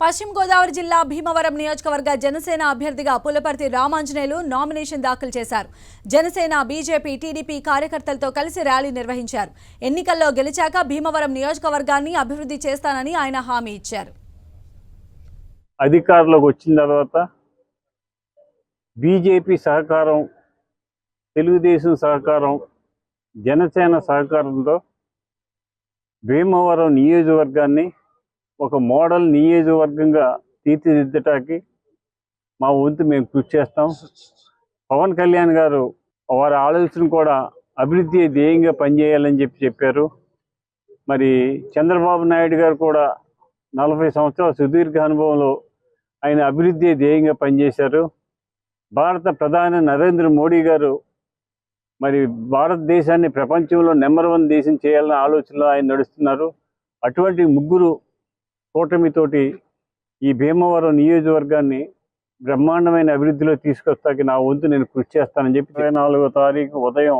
పశ్చిమ గోదావరి జిల్లా భీమవరం నియోజకవర్గ జనసేన అభ్యర్థిగా పులపర్తి రామాంజనేయులు నామినేషన్ దాఖలు చేశారు. జనసేన బీజేపీ టీడీపీ కార్యకర్తలతో కలిసి ర్యాలీ నిర్వహించారు. ఎన్నికల్లో గెలిచాక భీమవరం నియోజకవర్గాన్ని అభివృద్ధి చేస్తానని ఆయన హామీ ఇచ్చారు. అధికారంలోకి వచ్చిన తర్వాత బీజేపీ సహకారం తెలుగుదేశం సహకారం జనసేన సహకారంతో భీమవరం నియోజకవర్గాన్ని ఒక మోడల్ నియోజకవర్గంగా తీర్చిదిద్దటానికి మా వంతు మేము కృషి చేస్తాం. పవన్ కళ్యాణ్ గారు వారి ఆలోచన కూడా అభివృద్ధి ధ్యేయంగా పనిచేయాలని చెప్పి చెప్పారు. మరి చంద్రబాబు నాయుడు గారు కూడా నలభై సంవత్సరాల సుదీర్ఘ అనుభవంలో ఆయన అభివృద్ధి ధ్యేయంగా పనిచేశారు. భారత ప్రధాని నరేంద్ర మోడీ గారు మరి భారతదేశాన్ని ప్రపంచంలో నెంబర్ వన్ దేశం చేయాలన్న ఆలోచనలో ఆయన నడుస్తున్నారు. అటువంటి ముగ్గురు కూటమితోటి ఈ భీమవరం నియోజకవర్గాన్ని బ్రహ్మాండమైన అభివృద్ధిలో తీసుకొస్తాకి నా వంతు నేను కృషి చేస్తానని చెప్పి ఇరవై నాలుగో తారీఖు ఉదయం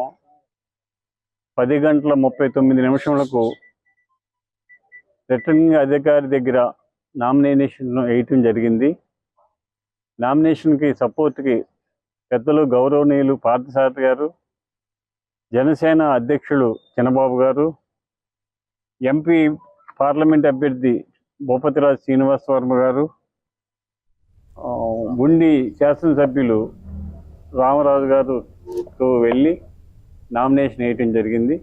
పది గంటల ముప్పై తొమ్మిది నిమిషములకు రిటర్నింగ్ అధికారి దగ్గర నామినేషన్ వేయటం జరిగింది. నామినేషన్కి సపోర్ట్కి పెద్దలు గౌరవనీయులు పార్థసారథి గారు జనసేన అధ్యక్షులు చిన్నబాబు గారు ఎంపీ పార్లమెంట్ అభ్యర్థి భూపతిరాజ్ శ్రీనివాస్ వర్మ గారు ఉండి శాసనసభ్యులు రామరాజు గారుకు వెళ్ళి నామినేషన్ వేయటం జరిగింది.